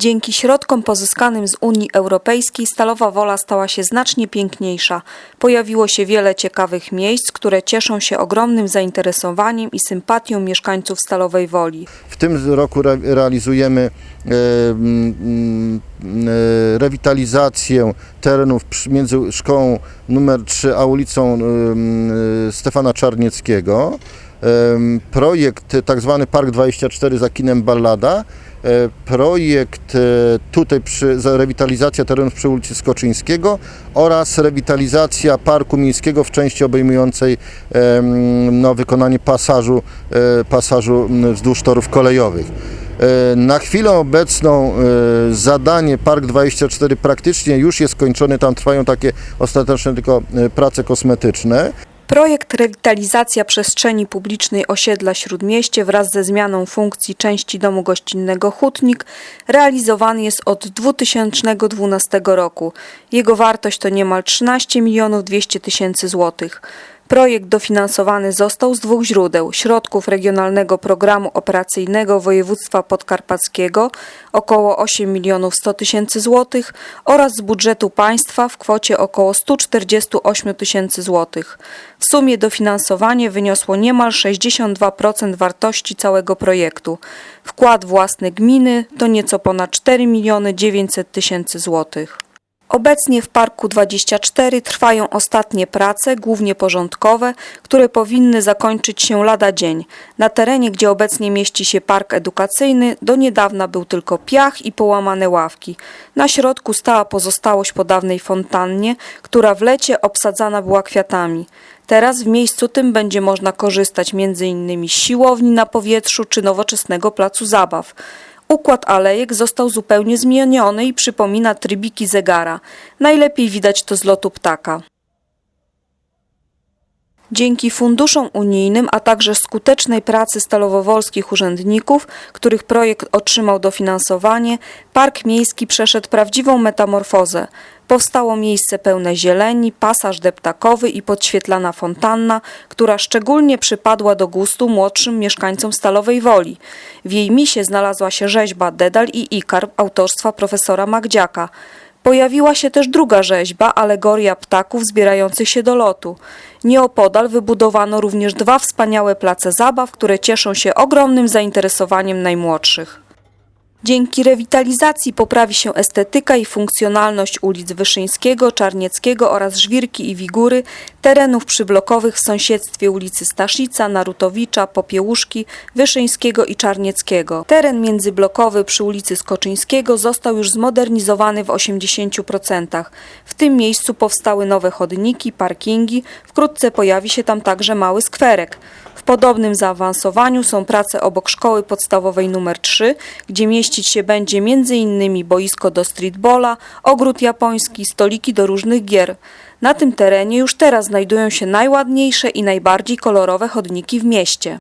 Dzięki środkom pozyskanym z Unii Europejskiej Stalowa Wola stała się znacznie piękniejsza. Pojawiło się wiele ciekawych miejsc, które cieszą się ogromnym zainteresowaniem i sympatią mieszkańców Stalowej Woli. W tym roku re realizujemy e, e, rewitalizację terenów między szkołą numer 3 a ulicą em, e, Stefana Czarnieckiego. Projekt tak zwany Park 24 za kinem Ballada. E, Projekt e, tutaj przy, za rewitalizacja terenów przy ulicy Skoczyńskiego oraz rewitalizacja parku miejskiego w części obejmującej no, wykonanie pasażu, e, pasażu wzdłuż torów kolejowych. Na chwilę obecną zadanie Park 24 praktycznie już jest skończone, tam trwają takie ostateczne tylko prace kosmetyczne. Projekt Rewitalizacja przestrzeni publicznej osiedla Śródmieście wraz ze zmianą funkcji części domu gościnnego Hutnik realizowany jest od 2012 roku. Jego wartość to niemal 13 milionów 200 tysięcy złotych. Projekt dofinansowany został z dwóch źródeł: środków Regionalnego Programu Operacyjnego Województwa Podkarpackiego około 8 milionów 100 tysięcy złotych oraz z budżetu państwa w kwocie około 148 tysięcy złotych. W sumie dofinansowanie wyniosło niemal 62% wartości całego projektu. Wkład własny gminy to nieco ponad 4 miliony 900 tysięcy złotych. Obecnie w Parku 24 trwają ostatnie prace, głównie porządkowe, które powinny zakończyć się lada dzień. Na terenie, gdzie obecnie mieści się park edukacyjny, do niedawna był tylko piach i połamane ławki. Na środku stała pozostałość po dawnej fontannie, która w lecie obsadzana była kwiatami. Teraz w miejscu tym będzie można korzystać m.in. z siłowni na powietrzu czy nowoczesnego placu zabaw. Układ alejek został zupełnie zmieniony i przypomina trybiki zegara. Najlepiej widać to z lotu ptaka. Dzięki funduszom unijnym, a także skutecznej pracy stalowowolskich urzędników, których projekt otrzymał dofinansowanie, park miejski przeszedł prawdziwą metamorfozę. Powstało miejsce pełne zieleni, pasaż deptakowy i podświetlana fontanna, która szczególnie przypadła do gustu młodszym mieszkańcom Stalowej Woli. W jej misie znalazła się rzeźba Dedal i Ikar autorstwa profesora Magdziaka. Pojawiła się też druga rzeźba, alegoria ptaków zbierających się do lotu. Nieopodal wybudowano również dwa wspaniałe place zabaw, które cieszą się ogromnym zainteresowaniem najmłodszych. Dzięki rewitalizacji poprawi się estetyka i funkcjonalność ulic Wyszyńskiego, Czarnieckiego oraz Żwirki i Wigury, terenów przyblokowych w sąsiedztwie ulicy Staszica, Narutowicza, Popiełuszki, Wyszyńskiego i Czarnieckiego. Teren międzyblokowy przy ulicy Skoczyńskiego został już zmodernizowany w 80%. W tym miejscu powstały nowe chodniki, parkingi, wkrótce pojawi się tam także mały skwerek. Podobnym zaawansowaniu są prace obok szkoły podstawowej nr 3, gdzie mieścić się będzie m.in. boisko do streetbola, ogród japoński, stoliki do różnych gier. Na tym terenie już teraz znajdują się najładniejsze i najbardziej kolorowe chodniki w mieście.